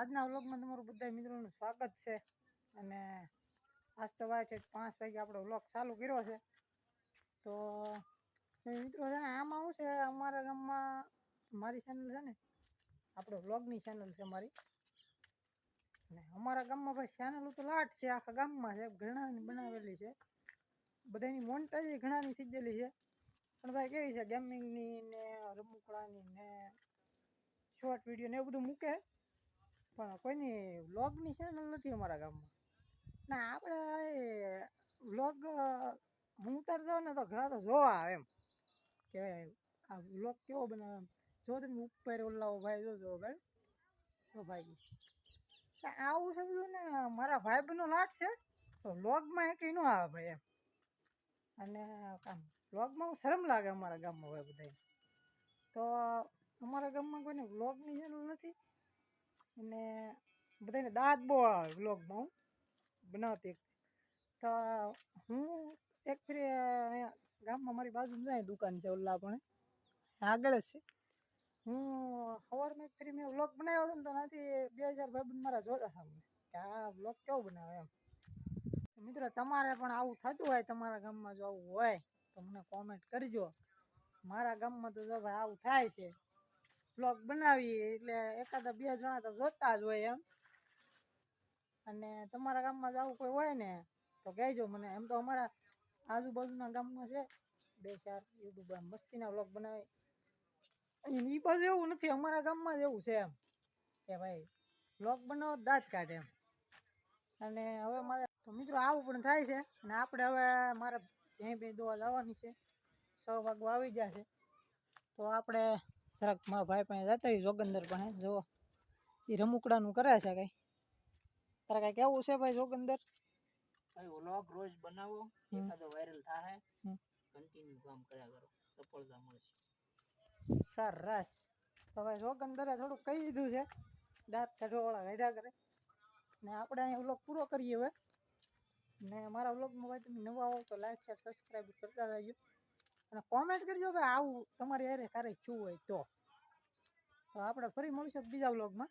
આજના વ્લોગમાં તમારું બધા મિત્રોનું સ્વાગત છે. અને આજ તો વાય છે પાંચ વાગે આપણો વ્લોગ ચાલુ કર્યો છે. તો મિત્રો છે ને, આમાં શું છે, અમારા ગામમાં મારી ચેનલ છે ને, આપણો વ્લોગની ચેનલ છે મારી ને અમારા ગામમાં ભાઈ ચેનલ તો લાટ છે, આખા ગામમાં છે, ઘણાની બનાવેલી છે. બધાની મોન્ટાઈ ઘણાની સીધેલી છે. પણ ભાઈ કેવી છે ગેમિંગની ને રમકડાની ને શોર્ટ વીડિયો ને એવું બધું મૂકે. પણ કોઈની વ્લોગની ચેનલ નથી અમારા ગામમાં. ના, આપણે વ્લોગ હું ઉતારતો ને તો ઘણા તો જોવા આવે એમ. કે આ વ્લોગ કેવો બનાવે જો તમે ઉપર ઓલાવો ભાઈ, જો જો ભાઈ. જો ભાઈ. આવું સમજું ને મારા ભાઈબંધનો લાટ છે. તો વ્લોગમાં કંઈ ન આવે ભાઈ એમ. અને કામ વ્લોગમાં શરમ લાગે અમારા ગામમાં હોય બધાય. તો અમારા ગામમાં કોઈને વ્લોગની ચેનલ નથી. અને બધાને દાંત બહુ આવે વ્લોગમાં હું. બનાવતી તો હું એક ફરી ગામમાં મારી બાજુ જાય દુકાન છે ઓલા પણ આગળ જ છે. હું સવારમાં એક ફરી મેં વ્લોગ બનાવ્યો હતો ને તો નાથી બે હજાર ભાઈબંધ મારા જોતા હતા કે આ વ્લોગ કેવો બનાવે એમ. મિત્રો તમારે પણ આવું થતું હોય, તમારા ગામમાં જો આવું હોય, તો મને કોમેન્ટ કરજો. મારા ગામમાં તો જો ભાઈ આવું થાય છે. બ્લોગ બનાવીએ એટલે એકાદા બે જણા તો જોતા જ હોય એમ. અને તમારા ગામમાં જ આવું કોઈ હોય ને, તો કહેજો મને. એમ તો અમારા આજુબાજુના ગામમાં છે. બે ચાર યુટ્યુબર મસ્તીના બ્લોગ બનાવે. એ બાજુ એવું નથી, અમારા ગામમાં જ એવું છે એમ. કે ભાઈ વ્લોગ બનાવો દાંત કાઢે એમ. અને હવે મારે, તો મિત્રો આવું પણ થાય છે. અને આપણે હવે મારે ભેં ભેં દોવા જવાની છે. છ વાગવા આવી ગયા છે. તો આપણે જરાક મારા ભાઈ પાસે જતા હોય જોગંદર પાસે જો એ રમુકડાનું કરે છે કંઈ. તારે કાંઈ કેવું છે ભાઈ જોગંદર ભાઈ વ્લોગ રોજ બનાવો હમ. એકાદો વાયરલ થાય હમ. કન્ટિન્યુ કામ કર્યા કરો. સફળતા મળશે. સરસ. તો ભાઈ જોગંદરે થોડુંક કહી દીધું છે. દાંત કાઢવાવાળા કાઢ્યા કરે. ને આપણે અહીંયા વ્લોગ પૂરો કરીએ હવે. ને મારા વ્લોગમાં ભાઈ તમે નવા આવો તો લાઈક શેર સબસ્ક્રાઈબ કરતા રહેજો. અને કોમેન્ટ કરજો ભાઈ આવું તમારી હારે ક્યારેક થયું હોય તો. તો આપણે ફરી મળીશું બીજા વ્લોગમાં